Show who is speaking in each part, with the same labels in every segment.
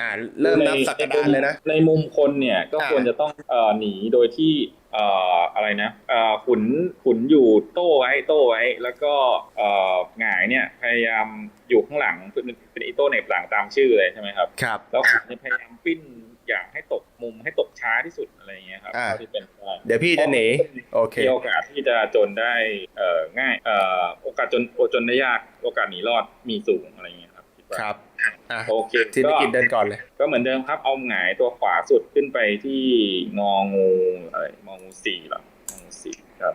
Speaker 1: อ่าเริ่มนับสักดานเลยนะ
Speaker 2: ในมุมคนเนี่ยก็
Speaker 1: อ่า
Speaker 2: ควรจะต้องเอ่อหนีโดยที่เอ่ออะไรนะเอ่อขุนขุนอยู่โต้ไว้โต้ไว้ แล้วก็เอ่อหงายเนี่ยพยายามอยู่ข้างหลังเป็นเป็นอีโต้เหน็บหลังตามชื่อเลยใช่ไหมครับ
Speaker 1: ครับ
Speaker 2: แล้วขุนเนี่ยพยายามปิ้นอย่างให้ตกมุมให้ตกช้าที่สุดอะไรอย่างเงี้ยครับ
Speaker 1: อ่า
Speaker 2: เท่าที่เป็นไป
Speaker 1: เดี๋ยวพี่จะหนีโอเค
Speaker 2: มีโอกาสที่จะจนได้เอ่อง่ายเอ่อโอกาสจนโอจนได้ยากโอกาสหนีรอดมีสูงอะไรอย่างเงี้ยครับคิดว่า
Speaker 1: ครับอะ
Speaker 2: โอเค
Speaker 1: ทีนี้กินเดินก่อนเลย
Speaker 2: ก็เหมือนเดิมครับ เอาหงายตัวขวาสุดขึ้นไปที่งองูอะไรงองูสี่เหรององูสี่ครับ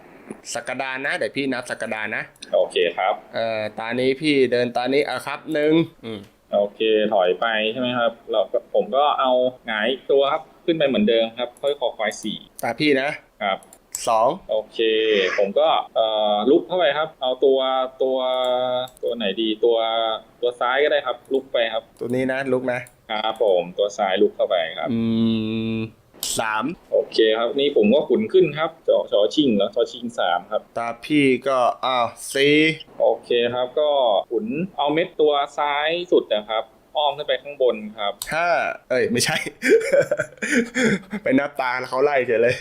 Speaker 1: สักดานนะเดี๋ยวพี่นับสักดานนะ
Speaker 2: โอเคครับ
Speaker 1: เอ่อตานี้พี่เดินตานี้อะครับหนึ่งอืม
Speaker 2: โอเคถอยไปใช่ไหมครับ เราก็ผมก็เอาหงายตัวครับขึ้นไปเหมือนเดิมครับค่อยคอควายสี่
Speaker 1: ตาพี่นะ
Speaker 2: ครับ
Speaker 1: สอง
Speaker 2: โอเค ผมก็เอ่อลุกเข้าไปครับ เอาตัวตัวตัวไหนดีตัวตัวซ้ายก็ได้ครับ ลุกไปครับ
Speaker 1: ตัวนี้นะลุกนะ
Speaker 2: ครับผมตัวซ้ายลุกเข้าไปครับ
Speaker 1: อืมสาม
Speaker 2: โอเคครับ นี่ผมก็ขุนขึ้นครับจอชอชิงแล้วชอชิงสามครับ
Speaker 1: ตาพี่ก็อ้าวสี่
Speaker 2: โอเคครับ ก็ขุนเอาเม็ดตัวซ้ายสุดนะครับ อ้อมขึ้นไปข้างบนครับ
Speaker 1: ห้า เอ้ย ไม่ใช่ ไปนับตาแล้วเขาไล่เฉยเลย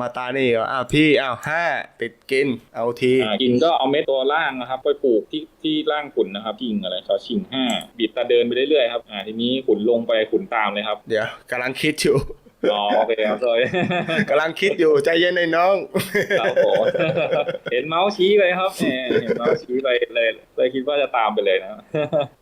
Speaker 1: มาตานี่ก็อ้าวพี่อ้าวห้าติดกิน เอาที
Speaker 2: อ่ากินก็เอาเม็ดตัวล่างนะครับ ไปปลูกที่ที่ล่างขุนนะครับชิงอะไรชอชิงห้าบีบตาเดินไปเรื่อยๆครับอ่าทีนี้ขุนลงไปขุนตามเลยครับ
Speaker 1: เดี๋ยวกำลังคิดอยู่
Speaker 2: อ๋อโอเคครับเลย
Speaker 1: กำลังคิดอยู่ใจเย็นหน่อยน้อง
Speaker 2: ครับผมเห็นเมาส์ชี้ไปครับแหมเห็นเมาส์ชี้ไปเลยเลยคิดว่าจะตามไปเลยนะ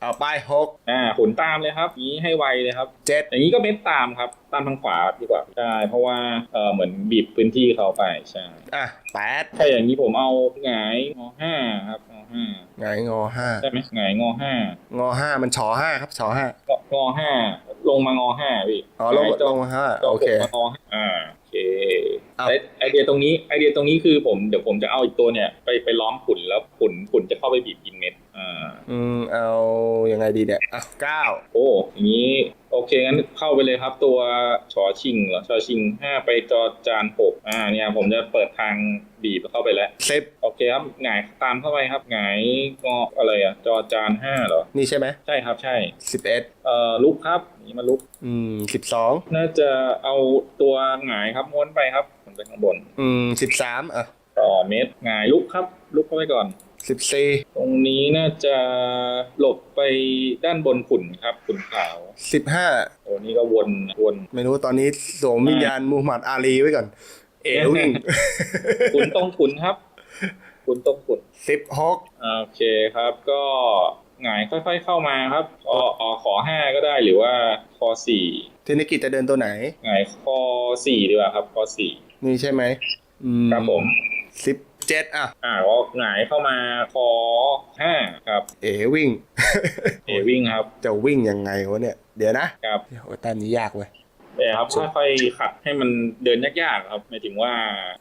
Speaker 1: เอาไปหก
Speaker 2: อ่าขุนตามเลยครับนี้ให้ไวเลยครับ
Speaker 1: เจ็ด
Speaker 2: อย่างนี้ก็เม็ดตามครับตามทางขวาดีกว่าใช่เพราะว่าเออเหมือนบีบพื้นที่เขาไปใช่
Speaker 1: อะแปด
Speaker 2: ถ้าอย่างนี้ผมเอาหงายงอห้าครับ งอห้า
Speaker 1: ไงงอห้า
Speaker 2: ใช่ไหมหงายงอห้าง
Speaker 1: อห้ามันชอห้าครับชอห้าง
Speaker 2: อห้าลงมางอห้าพี่
Speaker 1: อ๋อลง
Speaker 2: หาย
Speaker 1: ลงมาห้า
Speaker 2: จ
Speaker 1: โอเค
Speaker 2: มางอห้าอ่าโอเค
Speaker 1: เอา
Speaker 2: ไอไอเดียตรงนี้ไอเดียตรงนี้คือผมเดี๋ยวผมจะเอาอีกตัวเนี่ยไปไปล้อมขุนแล้วขุนขุนจะเข้าไปบีบกินเม็ด อ่า
Speaker 1: อืมเอายังไงดีเนี่ยอะเก้า
Speaker 2: โอ้อย่างนี้ โอเคงั้นเข้าไปเลยครับตัวชอชิงเหรอชอชิงห้าไปจอจานหกอ่าเนี่ยผมจะเปิดทางบีบเข้าไปแล้ว
Speaker 1: สิบ
Speaker 2: โอเคครับหงายตามเข้าไปครับหงายงออะไรอะจอจานห้าเหรอ
Speaker 1: นี่ใช่ไหม
Speaker 2: ใช่ครับใช่
Speaker 1: สิบเอ็ด
Speaker 2: เอ่อลุกครับนี่มาลุก
Speaker 1: อืมสิบสอง
Speaker 2: น่าจะเอาตัวหงายครับม้วนไปครับม้วนไปข้างบน
Speaker 1: อืมสิบสามอะ
Speaker 2: ต่อเม็ดหงายลุกครับ ลุกเข้าไปก่อน
Speaker 1: สิบสี่
Speaker 2: ตรงนี้น่าจะหลบไปด้านบนขุนครับขุนขาว
Speaker 1: สิบห้า
Speaker 2: โอ้นี่ก็วนวน
Speaker 1: ไม่รู้ตอนนี้สวมวิญญาณมูฮัมหมัดอาลีไว้ก่อน เอวิ่ง
Speaker 2: ขุนตรงขุนครับขุนตรงขุน
Speaker 1: สิบหก
Speaker 2: โอเคครับก็หงายค่อย ๆเข้ามาครับอออขอห้าก็ได้หรือว่าคอสี่
Speaker 1: เทนนิกิจจะเดินตัวไหน
Speaker 2: หงายคอสี่ดีกว่าครับคอสี่
Speaker 1: นี่ใช่ไหมอืม
Speaker 2: ครับผม
Speaker 1: สิบ เจ็ดอะ
Speaker 2: อ่าก็หงายเข้ามาคอห้าครับ
Speaker 1: เอวิ่ง
Speaker 2: เอวิ่งครับ
Speaker 1: จะวิ่งยังไงวะเนี่ย เดี๋ยวนะครับ โอ้ยแต้มนี้ยากเว้ย
Speaker 2: เอครับค่อยๆขัดให้มันเดินยากๆครับหมายถึงว่า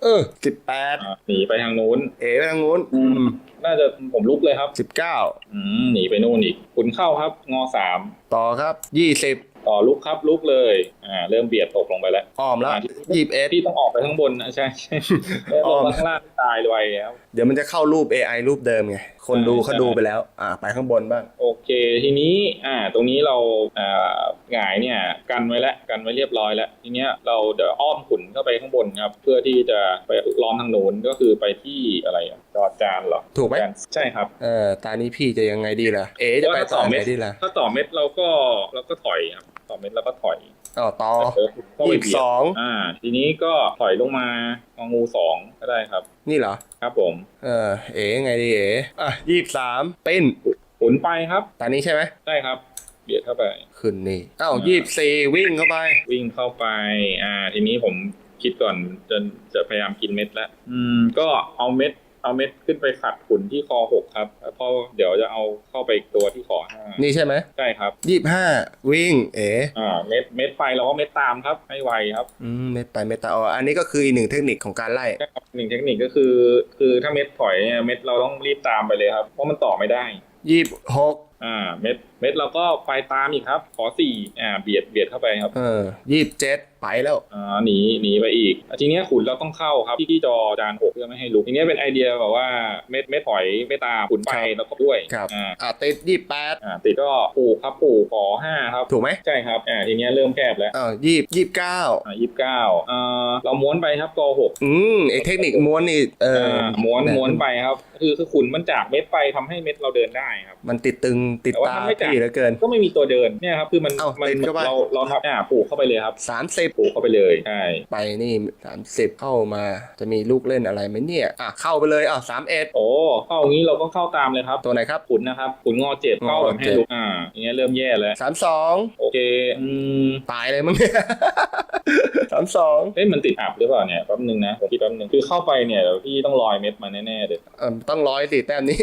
Speaker 1: เออสิบแปด
Speaker 2: อ่าหนีไปทางนู้น
Speaker 1: เอไปทางนู้นอืม
Speaker 2: น่าจะผมลุกเลยครับ
Speaker 1: สิบเก้า
Speaker 2: อืมหนีไปนู่นอีกคุณเข้าครับงอสาม
Speaker 1: ต่อครับยี่สิบ
Speaker 2: ต่อลุกครับลุกเลยอ่าเริ่มเบียดตกลงไปแล้ว
Speaker 1: อ้อมแล้วยี่สิบเอ็ด
Speaker 2: พี่ต้องออกไปข้างบนนะใช่ใช่
Speaker 1: อ้อม
Speaker 2: ลงข้างล่างตายเลยแล้ว
Speaker 1: เดี๋ยวมันจะเข้ารูป AI รูปเดิมไงคนดู
Speaker 2: ใช่
Speaker 1: เขาดูไปแล้ว อ่าไปข้างบนบ้าง
Speaker 2: โอเค ทีนี้อ่าตรงนี้เราอ่าหงายเนี่ยกันไว้แล้วกันไว้เรียบร้อยแล้ว ทีเนี้ยเราเดี๋ยวอ้อมขุนเข้าไปข้างบนครับเพื่อที่จะไปล้อมทางโน้นก็คือไปที่อะไรอะจอจานเหรอ
Speaker 1: ถูกไหม
Speaker 2: จานใช่ครับ
Speaker 1: เออตานี้พี่จะยังไงดีล่ะเอจะไปต่อไหนดีล่ะ
Speaker 2: ถ้าต่อเม็ดเราก็เราก็ถอยครับ ต่อเม็ดเราก็ถอย
Speaker 1: อ๋อต่อ
Speaker 2: เออเข้าไป
Speaker 1: ยี่สิบ
Speaker 2: เบียด
Speaker 1: สอง
Speaker 2: อ่า ทีนี้ก็ถอยลงมางองูสองก็ได้ครับ
Speaker 1: นี่เหรอ
Speaker 2: ครับผม
Speaker 1: เออ เอไงดีเออะยี่สิบสามปิ้น
Speaker 2: หมุนไปครับ
Speaker 1: ตานี้ใช่ไหม
Speaker 2: ได้ครับเบียดเข้าไป
Speaker 1: ขึ้นนี่อ้าวยี่สิบสี่วิ่งเข้าไป
Speaker 2: วิ่งเข้าไป อ่า ทีนี้ผมคิดก่อนจะจะพยายามกินเม็ดแล้ว อืม ก็เอาเม็ด เอาเม็ดขึ้นไปขัดขุนที่คอหกครับแล้วพอเดี๋ยวจะเอาเข้าไปอีกตัวที่คอห้า
Speaker 1: นี่ใช่ไหม
Speaker 2: ใช่ครับ
Speaker 1: ยี่สิบห้าวิ่ง เอ
Speaker 2: อ่าเม็ดเม็ดไปเราก็เม็ดตามครับให้ไวครับ
Speaker 1: อืมเม็ดไปเม็ดตาอ๋ออันนี้ก็คืออีกหนึ่งเทคนิคของการไล่
Speaker 2: หนึ่งเทคนิคก็คือ คือถ้าเม็ดถอยเนี่ยเม็ดเราต้องรีบตามไปเลยครับเพราะมันต่อไม่ได้
Speaker 1: ยี่สิบหก
Speaker 2: อ่าเม็ดเม็ดเราก็ไปตามอีกครับ ขอสี่อ่าเบียดเบียดเข้าไปครับ
Speaker 1: เออยี่สิบเจ็ดไปแล้ว
Speaker 2: อ่าหนีหนีไปอีกอะทีเนี้ยขุนเราต้องเข้าครับที่ที่จอจานหกเพื่อไม่ให้ลุกทีเนี้ยเป็นไอเดียแบบว่าเม็ดเม็ดถอยไม่ตามขุนไป
Speaker 1: ครับ
Speaker 2: แล้วก็ด้วย
Speaker 1: ครับ
Speaker 2: อ่า
Speaker 1: อะติดยี่สิบแปด
Speaker 2: อ่าติดก็ปลูกครับปลูกขอห้าครับ
Speaker 1: ถูกไหม
Speaker 2: ใช่ครับอ่าทีเนี้ยเริ่มแคบแล้ว
Speaker 1: อ้าวยี่สิบยี่สิบเก้า
Speaker 2: อ่ายี่สิบเก้าอ่าเราม้วนไปครับกหก
Speaker 1: อืมไอเทคนิคม้วนนี่เออ
Speaker 2: อ่าม้วน
Speaker 1: เย
Speaker 2: ม้วนไปครับ คือคือขุนมันจากเม็ดไปทำให้เม็ดเราเดินได้ครับ
Speaker 1: มันติดตึงติด
Speaker 2: แต่ว่า
Speaker 1: ตา
Speaker 2: ถ้าไม่จ่าย
Speaker 1: พี่เหลือเกิน
Speaker 2: ก็ไม่มีตัวเดินเนี่ยครับคือมัน
Speaker 1: เอ้า
Speaker 2: มั
Speaker 1: ติดเข้าไป
Speaker 2: เราเราทำอ่าปลูกเข้าไปเลยครับ
Speaker 1: สามสิบ
Speaker 2: ปลูกเข้าไปเลยใช่
Speaker 1: ไปนี่สามสิบเข้ามาจะมีลูกเล่นอะไรไหมเนี่ยอะเข้าไปเลยอะสามเอ็ด
Speaker 2: โอ้เข้าอย่างนี้เราก็เข้าตามเลยครับ
Speaker 1: ตัวไหนครับ
Speaker 2: ขุนนะครับขุนงอเจ็ดเข้าแบบให้
Speaker 1: งอเจ็ด
Speaker 2: ลุกอ่าอย่างเงี้ยเริ่มแย่แล้ว
Speaker 1: สามสอง
Speaker 2: โอเคอืม
Speaker 1: ตายเลยมั้งเนี่ยสามสอง
Speaker 2: เอ้ยมันติดอับหรือเปล่าเนี่ยแป๊บนึงนะผมคิดแป๊บนึงคือเข้าไปเนี่ยเดี๋ยวพี่ต้องลอยเม็ดมาแน่ๆเลย
Speaker 1: เออต้องร้อยสิแต้มนี้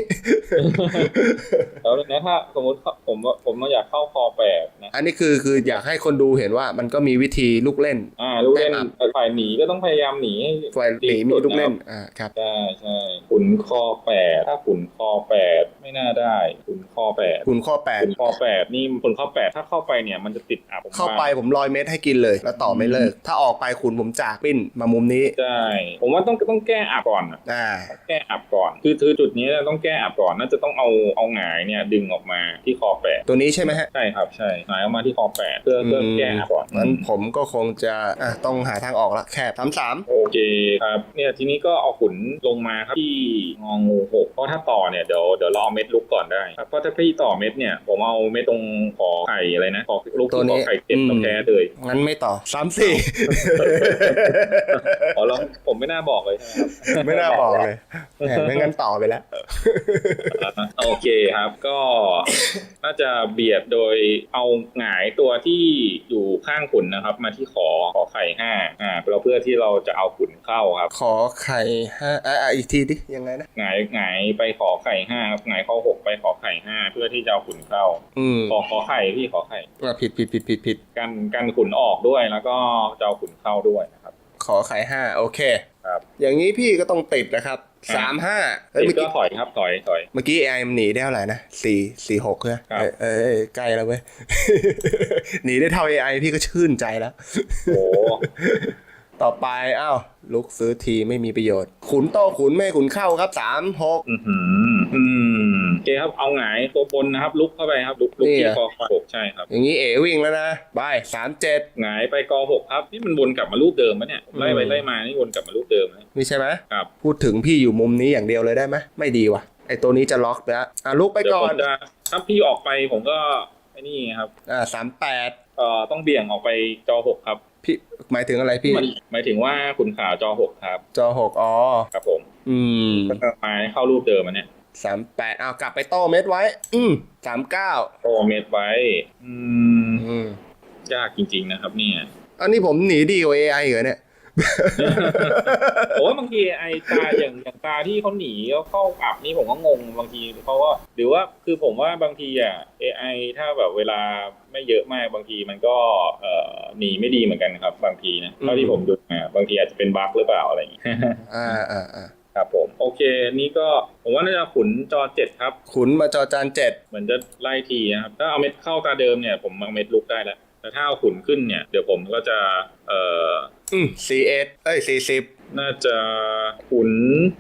Speaker 2: แล้วนะถ้าสมมติเขาผมว่าผมอยากเข้าคอแปดนะ
Speaker 1: อันนี้คือคืออยากให้คนดูเห็นว่ามันก็มีวิธีลูกเล่น
Speaker 2: อ่า ลูกเล่น
Speaker 1: แต้ม
Speaker 2: ฝ่ายหนีก็ต้องพยายามหนีให้
Speaker 1: ฝ่ายหนีมีลูกเล่น อ่า ครับ
Speaker 2: ใช่ใช่ขุนคอแปดถ้าขุนคอแปดไม่น่าได้ขุนคอแปด
Speaker 1: คุณข้อแปด
Speaker 2: ขุนคอแปดนี่ขุนคอแปดถ้าเข้าไปเนี่ยมันจะติดอับผมว่
Speaker 1: เข้าไปผมลอยเม็ดให้กินเลย แล้วต่อไม่เลิก ถ้าออกไปคุณผมจากปิ้นมามุมนี้
Speaker 2: ใช่ ผมว่าต้องต้องแก้อับก่อนอะ
Speaker 1: อ่า
Speaker 2: แก้อับก่อน คือคือจุดนี้ต้องแก้อับก่อน น่าจะต้องเอาเอาหงายเนี่ยดึงออกมาที่คอแปด
Speaker 1: ตัวนี้ใช่ไหมฮะ
Speaker 2: ใช่ครับใช่หงายออกมาที่คอแปดเพื่อเพื่อแก้อับก่อน
Speaker 1: งั้นผมก็คงจะอะต้องหาทางออกละแคบสามสาม
Speaker 2: โอเคครับเนี่ยทีนี้ก็เอาขุนลงมาครับที่งองูหกเพราะถ้าต่อเนี่ยเดี๋ยวเดี๋ยวเราเอาเม็ดลุกก่อนได้ครับเพราะถ้าพี่ต่อเม็ดเนี่ยผมเอาเม็ดตรงขอไข่อะไรนะขอลุก
Speaker 1: ตัว
Speaker 2: ที่ข
Speaker 1: นี้
Speaker 2: อไข่เจ็ด
Speaker 1: อืม
Speaker 2: ต้องแพ้เลย
Speaker 1: งั้นไม่ต่อสามสี่
Speaker 2: อ๋อแล้วผมไม่น่าบอกเลยใช่ไหมครับ
Speaker 1: ไม่น่าบอกเลยแหมไม่งั้นต่อไปแล้ว
Speaker 2: โอเคครับก็น่าจะเบียดโดยเอาหงายตัวที่อยู่ข้างขุนนะครับ มาที่ขอขอไข่ห้าอ่าเราเพื่อที่เราจะเอาขุนเข้าครับ
Speaker 1: ขอไข่ห้าอะอะอีกทีดิยังไงนะ
Speaker 2: หงายหงายไปขอไข่ห้าครับหงายข้อหกไปขอไข่ห้าเพื่อที่จะเอาขุนเข้า
Speaker 1: อืม
Speaker 2: ขอขอไข่พี่ขอไข่
Speaker 1: อะผิดผิดผิดผิดผิด
Speaker 2: กันกันขุนออกด้วยแล้วก็จะเอาขุนเข้าด้วยนะครับ
Speaker 1: ขอไข่ห้าโอเค
Speaker 2: ครับ
Speaker 1: อย่างนี้พี่ก็ต้องติดนะครับ สามห้าเอ้ย
Speaker 2: ติ
Speaker 1: เมื่
Speaker 2: ด
Speaker 1: อ
Speaker 2: ก็
Speaker 1: กี้
Speaker 2: ถอยครับถอยถอย
Speaker 1: เมื่อกี้ไอมันหนีได้เท่าไหร่นะสี่สี่หกใช่ไหม
Speaker 2: ครับ
Speaker 1: เออเออเออใกล้แล้วเว้ย หนีได้เท่า AI พี่ก็ชื่นใจแล้ว
Speaker 2: โอ้
Speaker 1: ต่อไปอ้าวลุกซื้อทีไม่มีประโยชน์ ขุนโตขุนไม่ขุนเข้าครับสามหก
Speaker 2: อือหืออืมโอเคครับเอาหงายตัวบนนะครับ ลุกเข้าไปครับ ลุกลุก
Speaker 1: นี่
Speaker 2: ที่
Speaker 1: เหรอ
Speaker 2: คอหกใช่ครับ
Speaker 1: อย่างนี้เอวิ่งแล้วนะบายสามเจ็ด
Speaker 2: หงายไปกหกครับนี่มันวนกลับมารูปเดิมมะเนี่ยไล่ไป
Speaker 1: อืม
Speaker 2: ไล่มานี่วนกลับมารูปเดิมนะ
Speaker 1: นี่ใช่ไหม
Speaker 2: ครับ
Speaker 1: พูดถึงพี่อยู่มุมนี้อย่างเดียวเลยได้ไหมไม่ดีว่ะไอตัวนี้จะล็อกแล้วอะลุกไป
Speaker 2: เดี๋ยว
Speaker 1: ก่อ
Speaker 2: ผ
Speaker 1: น
Speaker 2: มจะถ้าพี่ออกไปผมก็ไอ้นี่ครับ
Speaker 1: อ่าสามแปด
Speaker 2: เอ่อต้องเบี่ยงออกไปจอหกครับ
Speaker 1: พี่หมายถึงอะไรพี่
Speaker 2: มันหมายถึงว่าขุนขาวจอหกครับ
Speaker 1: จอหกอ๋อ
Speaker 2: ครับผม
Speaker 1: อืม
Speaker 2: มาให้เข้ารูปเดิมมันเนี่ย
Speaker 1: สามแปดเอากลับไปโต้เม็ดไว้ อืมสามเก้า
Speaker 2: โอเมตรไว้อืม
Speaker 1: อืม
Speaker 2: ยากจริง ๆ นะครับ เนี่ย
Speaker 1: อันนี้ผมหนีดีกว่า AI เหรอเนี่ย
Speaker 2: โอ้ยบางทีไอตาอย่างอย่างตาที่เขาหนีแล้วเข้าอับนี่ผมก็งงบางทีเขาก็หรือว่าคือผมว่าบางทีอะ AI ถ้าแบบเวลาไม่เยอะมากบางทีมันก็เอ่อหนีไม่ดีเหมือนกันครับ บางทีนะเท่าที่ผมดูมาบางทีอาจจะเป็นบั๊กหรือเปล่าอะไรอย่างเงี้ย
Speaker 1: อ่าอ่าอ่า
Speaker 2: ครับผมโอเคนี่ก็ผมว่าน่าจะขุนจอเจ็ดครับ
Speaker 1: ขุนมาจอจานเจ็ด
Speaker 2: เหมือนจะไล่ทีนะครับ ถ้าเอาเม็ดเข้าตาเดิมเนี่ยผมเอาเม็ดลุกได้แล้วแต่ถ้าเอาขุนขึ้นเนี่ย เดี๋ยวผมก็จะเอ่อ
Speaker 1: อืมสี่เอ็ดเอ้ยสี่สิบ
Speaker 2: น่าจะขุน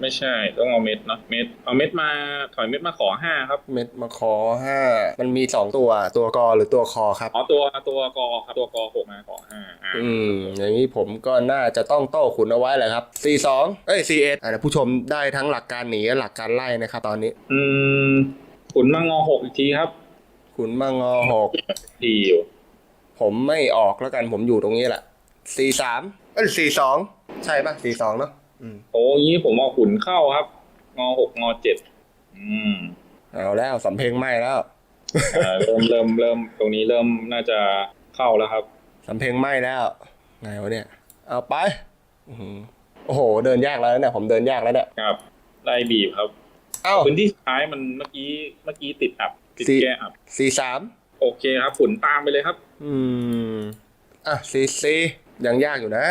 Speaker 2: ไม่ใช่ต้องเอาเม็ดเนาะเม็ดเอาเม็ดมาถอยเม็ดมาขอห้าครับ
Speaker 1: เม็ดมาขอห้ามันมีสองตัวตัวกอหรือตัวคอครับ
Speaker 2: อ๋อตัวตัวกอครับตัวกอหกมาขอห้าอ่า
Speaker 1: อืม อย่างนี้ผมก็น่าจะต้องโต้ขุนเอาไว้แหละครับสี่สองเอ้ยสี่เอ็ดอ่าผู้ชมได้ทั้งหลักการหนีและหลักการไล่นะครับตอนนี้
Speaker 2: อืมขุนมางอหกอีกทีครับ
Speaker 1: ขุนมางอหก
Speaker 2: ทีอยู่
Speaker 1: ผมไม่ออกแล้วกันผมอยู่ตรงนี้แหละ สี่สามเอ้ยสี่สองใช่ป่ะสี่สองเนาะอืม
Speaker 2: โอ้ยงี้ผมเอาขุนเข้าครับ งอหกงอเจ็ดอืม
Speaker 1: เอาแล้วสำเพ็งไหมแล้ว
Speaker 2: อ่าเริ่มเริ่มเริ่มตรงนี้เริ่มน่าจะเข้าแล้วครับ
Speaker 1: สำเพ็งไหมแล้วไงวะเนี่ย เอาไปอื้อหือโอ้โห เดินยากแล้วเนี่ยผมเดินยากแล้วเนี่ย
Speaker 2: ครับไล่บีบครับ
Speaker 1: เอ้า
Speaker 2: พื้นที่สุดท้ายมันเมื่อกี้เมื่อกี้ติดอับติด
Speaker 1: สี่
Speaker 2: แก้อับ
Speaker 1: สี่สาม
Speaker 2: โอเคครับขุนตามไปเลยครับ
Speaker 1: อืมอะสี่สี่ ยังยากอยู่นะ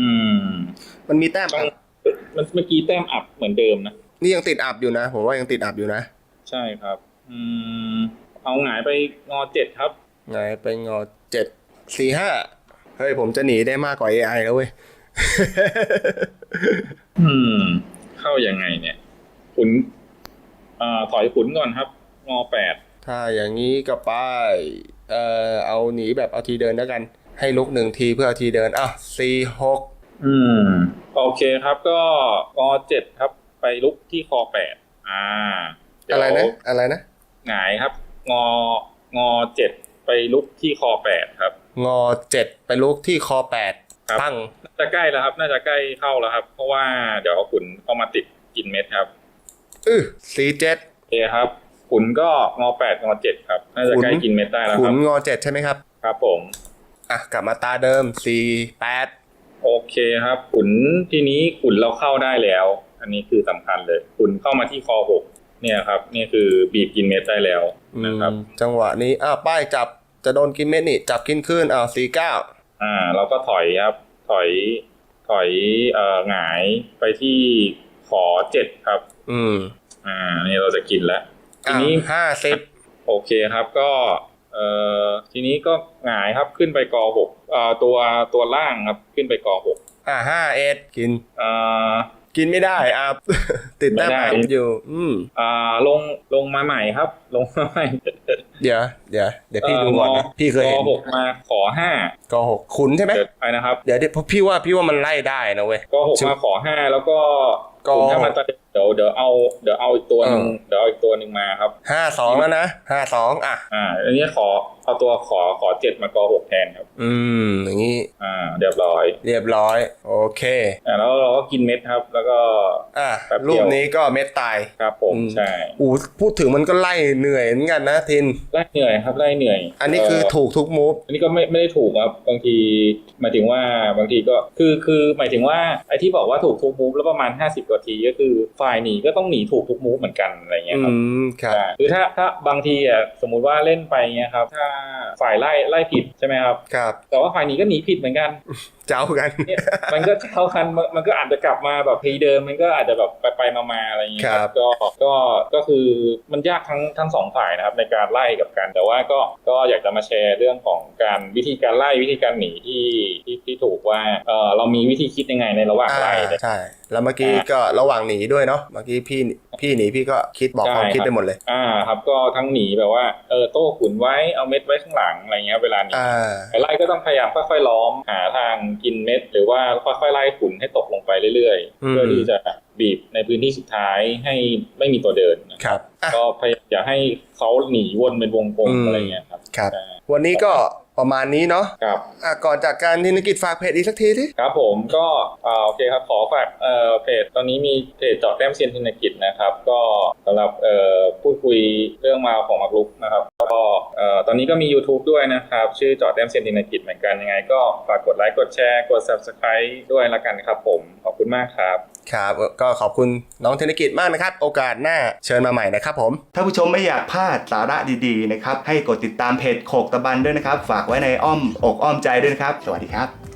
Speaker 2: อืม
Speaker 1: มันมีแต้ม
Speaker 2: ต้อง
Speaker 1: อับ
Speaker 2: มันเมื่อกี้แต้มอับเหมือนเดิมนะ
Speaker 1: นี่ยังติดอับอยู่นะผมว่ายังติดอับอยู่นะ
Speaker 2: ใช่ครับ อืม เอาหงายไปงอเจ็ดครับ
Speaker 1: ไงไปงอเจ็ดสี่ห้าเฮ้ยผมจะหนีได้มากกว่า AI แล้วเว้ย
Speaker 2: อืม เข้ายังไงเนี่ยขุนอ่าถอยขุนก่อนครับงอแปด
Speaker 1: ถ้าอย่างนี้ก็ไปเอ่อเอาหนีแบบเอาทีเดินแล้วกัน ให้ลุกหนึ่งทีเพื่อเอาทีเดินอะสี่หก
Speaker 2: อืม โอเคครับก็งอเจ็ดครับ ไปลุกที่คอแปดอ่าเดี๋ยว
Speaker 1: อะไรนะ อะไรนะ
Speaker 2: หงายครับ งองอเจ็ดไปลุกที่คอแปดครับ
Speaker 1: งอเจ็ดไปลุกที่คอแปด
Speaker 2: ครับ
Speaker 1: ตั้ง
Speaker 2: น่าจะใกล้แล้วครับ น่าจะใกล้เข้าแล้วครับ เพราะว่าเดี๋ยวขุนเข้ามาติดกินเม็ดครับ
Speaker 1: อื้อสี่เจ็ด
Speaker 2: โอเคครับขุนก็งอแปดงอเจ็ดครับ น่าจะใกล้
Speaker 1: ขุน
Speaker 2: กินเม็ดได้แล้ว
Speaker 1: ขุ
Speaker 2: คนรับ
Speaker 1: งอเจ็ดใช่ไหมครับ
Speaker 2: ครับผม
Speaker 1: อะกลับมาตาเดิมสี่แปด
Speaker 2: โอเคครับ ขุนทีนี้ขุนเราเข้าได้แล้ว อันนี้คือสำคัญเลย ขุนเข้ามาที่คอหกเนี่ยครับ นี่คือบีบกินเม็ดได้แล้วนะครับ
Speaker 1: จังหวะนี้อะป้ายจับจะโดนกินเม็ดนี่จับกินขึ้นอะสี่เก้า
Speaker 2: อ่า เราก็ถอยครับ ถอยถอยเอ่อหงายไปที่ขอเจ็ดครับ
Speaker 1: อืม
Speaker 2: อ่า นี่เราจะกินแล้วที
Speaker 1: อะ
Speaker 2: นี้
Speaker 1: ห้าสิบ
Speaker 2: โอเคครับก็ เอ่อทีนี้ก็หงายครับขึ้นไปกอหกเอ่อตัวตัวล่างครับขึ้นไปกอหก
Speaker 1: อะห้าเอ็ดกิน
Speaker 2: เอ่อ
Speaker 1: กินไม่ได้อะติดแต้ม
Speaker 2: ไม่ได้
Speaker 1: อะอยู่ อืม
Speaker 2: อ่าลงลงมาใหม่ครับ ลงมาใหม่
Speaker 1: เดี๋ยวเดี๋ยวเดี๋ยวพี่ดูก่อนนะพี่เคย
Speaker 2: ก
Speaker 1: เห็
Speaker 2: อนหกมาขอห้าก
Speaker 1: หกขุนใช่ไหม
Speaker 2: เกิดไปนะครับ
Speaker 1: เดี๋ยวเดี๋ยวพี่ว่าพี่ว่ามันไล่ได้นะเว้ย
Speaker 2: กอหกมาขอห้าแล้วก็
Speaker 1: กอ
Speaker 2: ผมถ้ามันจะเดี๋ยวเดี๋ยวเอาเดี๋ยวเอาอีกตัวหนึ่ง
Speaker 1: เออ
Speaker 2: เดี๋ยวเอาอีกตัวหนึ่งมาครับ
Speaker 1: ห้าสองแล้วนะห้าสองอะ
Speaker 2: อ่า อันนี้ขอเอาตัวขอขอเจ็ดมากอหกแทนครับ
Speaker 1: อืมอย่างนี้
Speaker 2: อ่า เรียบร้อย
Speaker 1: เรียบร้อย โอเค
Speaker 2: อ่าแล้วเราก็กินเม็ดครับ แล้วก็
Speaker 1: อะ
Speaker 2: แป๊บเดียว
Speaker 1: รูปนี้ก็เม็ดตาย
Speaker 2: ครับผม
Speaker 1: อืม
Speaker 2: ใช่
Speaker 1: อู้พูดถึงมันก็ไล่เหนื่อยเหมือนกันนะทิน
Speaker 2: ไล่เหนื่อยครับไล่เหนื่อย
Speaker 1: อันนี้คือ
Speaker 2: เถู
Speaker 1: กทุกมูฟ
Speaker 2: อันนี้ก็ไม่ไม่ได้ถูกครับบางทีหมายถึงว่าบางทีก็คือคือหมายถึงว่าไอ้ที่บอกว่าถูกทุกมูฟแล้วประมาณ 50กว่าทีก็คือฝ่ายหนีก็ต้องหนีถูกทุกมูฟเหมือนกันอะไรเงี้ย
Speaker 1: อื
Speaker 2: ครับ
Speaker 1: มครับ
Speaker 2: ใช่คือถ้าถ้าบางทีอะสมมุติว่าเล่นไปเงี้ยครับถ้าฝ่ายไล่ไล่ผิดใช่ไหมครับ
Speaker 1: ครับ
Speaker 2: แต่ว่าฝ่ายหนีก็หนีผิดเหมือนกัน
Speaker 1: เจ้ากัน
Speaker 2: เนี่ยมันก็เข้าคันมันมันก็อาจจะกลับมาแบบทีเดิมมันก็อาจจะแบบไปไปมามาอะไรเงี้ย
Speaker 1: ครับ
Speaker 2: ก็ก็ก็คือมันยากทั้งทั้งสองฝ่ายนะครับในการไล่กับกัน แต่ว่าก็ก็อยากจะมาแชร์เรื่องของการวิธีการไล่วิธีการหนีที่ที่ที่ถูกว่าเออเรามีวิธีคิดยังไงในระหว่าง
Speaker 1: อ่า
Speaker 2: ไล่เนี่ย
Speaker 1: ใช่แล้วเมื่อกี้ก็ระหว่างหนีด้วยเนาะเมื่อกี้พี่พี่หนีพี่ก็คิดบอก
Speaker 2: ใช่
Speaker 1: ความคิด
Speaker 2: ครับ
Speaker 1: ไปหมดเลย
Speaker 2: อ่าครับก็ทั้งหนีแบบว่าเออโต้ขุนไว้เอาเม็ดไว้ข้างหลังอะไรเงี้ยเวลาหนี
Speaker 1: อ่า
Speaker 2: ไอ้ไล่ก็ต้องพยายามค่อยๆล้อมหาทางกินเม็ด หรือว่าค่อยๆไล่ขุนให้ตกลงไปเรื่อย
Speaker 1: อืม
Speaker 2: ๆเพื่อที่จะบีบในพื้นที่สุดท้ายให้ไม่มีตัวเดินนะครับ
Speaker 1: อะ
Speaker 2: ก็พยายามอย่าให้เขาหนีวนเป็นวงกลม
Speaker 1: อืม
Speaker 2: อะไรเงี้ยครับ
Speaker 1: ครับ
Speaker 2: ใช่
Speaker 1: วันนี้ก็ ประมาณนี้เนาะ
Speaker 2: ครับ
Speaker 1: อะก่อนจากการธินกิจฝากเพจอีกสักทีสิ
Speaker 2: ครับผมก็อ่าโอเคครับขอฝากเอ่อเพจตอนนี้มีเพจเจาะแต้มเซียนธนกิจนะครับ ก็สำหรับเอ่อพูดคุยเรื่องราวของมักลุกนะครับก็เอ่อตอนนี้ก็มี YouTube ด้วยนะครับ ชื่อเจาะแต้มเซียนธนกิจเหมือนกันยังไง ก็ฝากกดไลค์กดแชร์กด Subscribe ด้วยละกันครับผมขอบคุณมากครับ
Speaker 1: ครับก็ขอบคุณน้องธนกิจมากนะครับ โอกาสหน้าเชิญมาใหม่นะครับผม ถ้าผู้ชมไม่อยากพลาดสาระดีๆนะครับ ให้กดติดตามเพจโขกตะบันด้วยนะครับ ฝากไว้ในอ้อมอกอ้อมใจด้วยนะครับ สวัสดีครับ